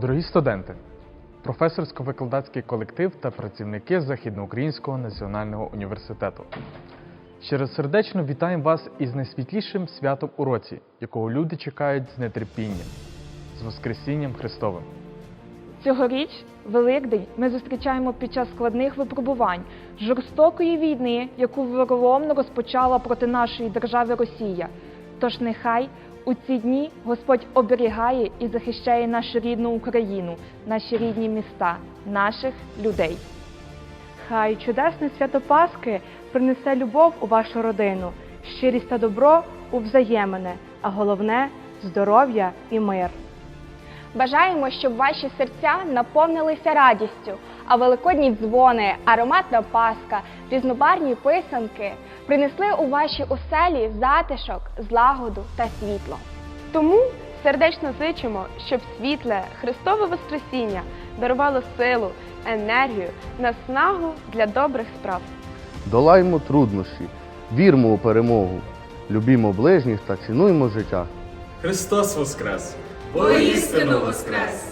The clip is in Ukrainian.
Дорогі студенти, професорсько-викладацький колектив та працівники Західноукраїнського національного університету. Щиросердечно вітаємо вас із найсвітлішим святом у році, якого люди чекають з нетерпінням, з Воскресінням Христовим. Цьогоріч Великдень ми зустрічаємо під час складних випробувань жорстокої війни, яку виголомно розпочала проти нашої держави Росія. Тож нехай у ці дні Господь оберігає і захищає нашу рідну Україну, наші рідні міста, наших людей. Хай чудесне свято Пасхи принесе любов у вашу родину, щирість та добро у взаємини, а головне здоров'я і мир. Бажаємо, щоб ваші серця наповнилися радістю, а великодні дзвони, ароматна паска, різнобарні писанки принесли у ваші оселі затишок, злагоду та світло. Тому сердечно зичимо, щоб світле Христове Воскресіння дарувало силу, енергію, наснагу для добрих справ. Долаймо труднощі, вірмо у перемогу, любімо ближніх та цінуймо життя. Христос Воскрес! Воістину воскрес!